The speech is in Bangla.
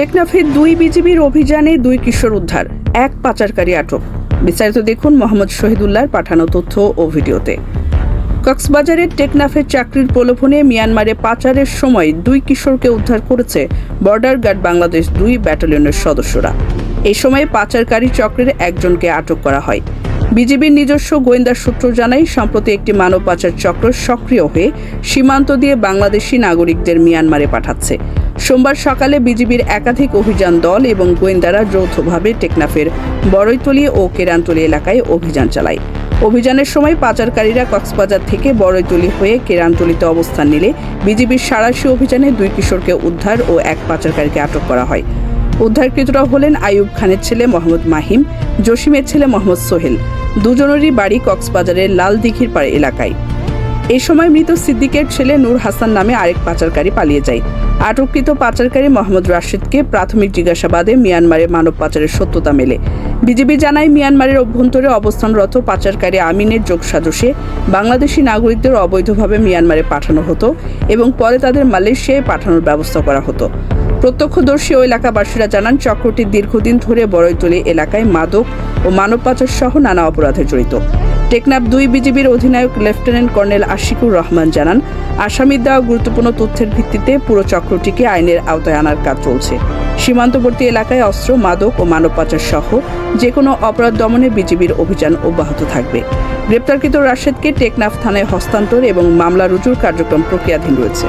টেকনাফে দুই বিজিবির অভিযানে দুই কিশোর উদ্ধার, এক পাচারকারী আটক। বিস্তারিত দেখুন মোহাম্মদ শহীদুল্লাহর পাঠানো তথ্য ও ভিডিওতে। কক্সবাজারের টেকনাফের চাকরির প্রলোভনে মিয়ানমারে পাচারের সময় দুই কিশোরকে উদ্ধার করেছে বর্ডার গার্ড বাংলাদেশ দুই ব্যাটালিয়নের সদস্যরা। এই সময় পাচারকারী চক্রের একজনকে আটক করা হয়। বিজিবির নিজস্ব গোয়েন্দা সূত্র জানায়, সম্প্রতি একটি মানব পাচার চক্র সক্রিয় হয়ে সীমান্ত দিয়ে বাংলাদেশি নাগরিকদের মিয়ানমারে পাঠাচ্ছে। সোমবার সকালে বিজিবির একাধিক অভিযান দল এবং গোয়েন্দারা যৌথভাবে টেকনাফের বড়ইতলি ও কেরানতলি এলাকায় অভিযান চালায়। অভিযানের সময় পাচারকারীরা কক্সবাজার থেকে বড়ইতলি হয়ে কেরানতলিতে অবস্থান নিলে বিজিবির সাঁড়াশি অভিযানে দুই কিশোরকে উদ্ধার ও এক পাচারকারীকে আটক করা হয়। উদ্ধারকৃতরা হলেন আইয়ুব খানের ছেলে মোহাম্মদ মাহিম, জসিমের ছেলে মোহাম্মদ সোহেল। দুজনেরই বাড়ি কক্সবাজারের লাল দিঘির পাড় এলাকায়। এই সময় মৃত সিদ্দিকের ছেলে নূর হাসান নামে আরেক পাচারকারী পালিয়ে যায়। আটককৃত পাচারকারী মোহাম্মদ রাশিদকে প্রাথমিক জিজ্ঞাসাবাদে মিয়ানমারে মানব পাচারের সত্যতা মেলে। বিজেপি জানায়, মিয়ানমারের অভ্যন্তরে অবস্থানরত পাচারকারী আমিনের যোগসাজশে বাংলাদেশি নাগরিকদের অবৈধভাবে মিয়ানমারে পাঠানো হতো এবং পরে তাদের মালয়েশিয়ায় পাঠানোর ব্যবস্থা করা হতো। প্রত্যক্ষদর্শী ও এলাকাবাসীরা জানান, চক্রটি দীর্ঘদিন ধরে বড়ইতলি এলাকায় মাদক ও মানব পাচার সহ নানা অপরাধে জড়িত। টেকনাফ দুই বিজিবির অধিনায়ক লেফটেন্যান্ট কর্নেল আশিকুর রহমান জানান, আসামির দেওয়া গুরুত্বপূর্ণ তথ্যের ভিত্তিতে পুরো চক্রটিকে আইনের আওতায় আনার কাজ চলছে। সীমান্তবর্তী এলাকায় অস্ত্র, মাদক ও মানব পাচার সহ যে কোনো অপরাধ দমনে বিজিবির অভিযান অব্যাহত থাকবে। গ্রেপ্তারকৃত রাশেদকে টেকনাফ থানায় হস্তান্তর এবং মামলা রুজুর কার্যক্রম প্রক্রিয়াধীন রয়েছে।